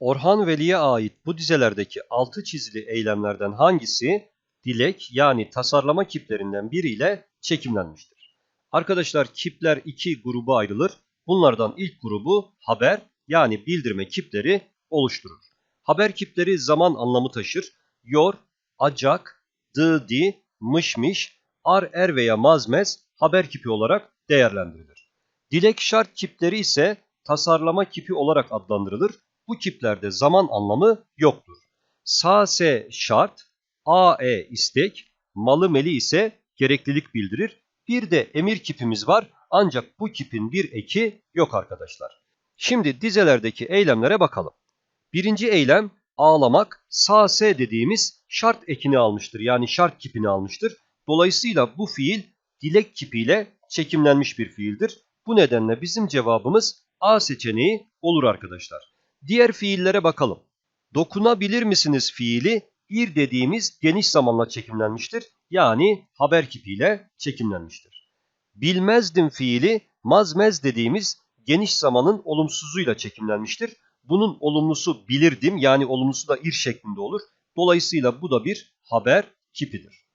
Orhan Veli'ye ait bu dizelerdeki altı çizili eylemlerden hangisi dilek yani tasarlama kiplerinden biriyle çekimlenmiştir? Arkadaşlar kipler iki gruba ayrılır. Bunlardan ilk grubu haber yani bildirme kipleri oluşturur. Haber kipleri zaman anlamı taşır. Yor, acak, dı, di, mış ar, er veya mazmez haber kipi olarak değerlendirilir. Dilek şart kipleri ise tasarlama kipi olarak adlandırılır. Bu kiplerde zaman anlamı yoktur. Sa se şart, a e istek, malı meli ise gereklilik bildirir. Bir de emir kipimiz var ancak bu kipin bir eki yok arkadaşlar. Şimdi dizelerdeki eylemlere bakalım. Birinci eylem ağlamak sa se dediğimiz şart ekini almıştır. Yani şart kipini almıştır. Dolayısıyla bu fiil dilek kipiyle çekimlenmiş bir fiildir. Bu nedenle bizim cevabımız A seçeneği olur arkadaşlar. Diğer fiillere bakalım. Dokunabilir misiniz fiili ir dediğimiz geniş zamanla çekimlenmiştir. Yani haber kipiyle çekimlenmiştir. Bilmezdim fiili mazmez dediğimiz geniş zamanın olumsuzuyla çekimlenmiştir. Bunun olumlusu bilirdim yani olumlusu da ir şeklinde olur. Dolayısıyla bu da bir haber kipidir.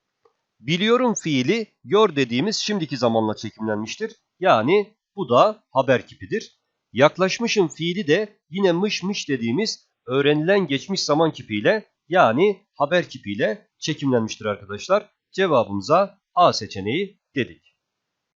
Biliyorum fiili gör dediğimiz şimdiki zamanla çekimlenmiştir. Yani bu da haber kipidir. Yaklaşmışım fiili de yine mış mış dediğimiz öğrenilen geçmiş zaman kipiyle yani haber kipiyle çekimlenmiştir arkadaşlar. Cevabımıza A seçeneği dedik.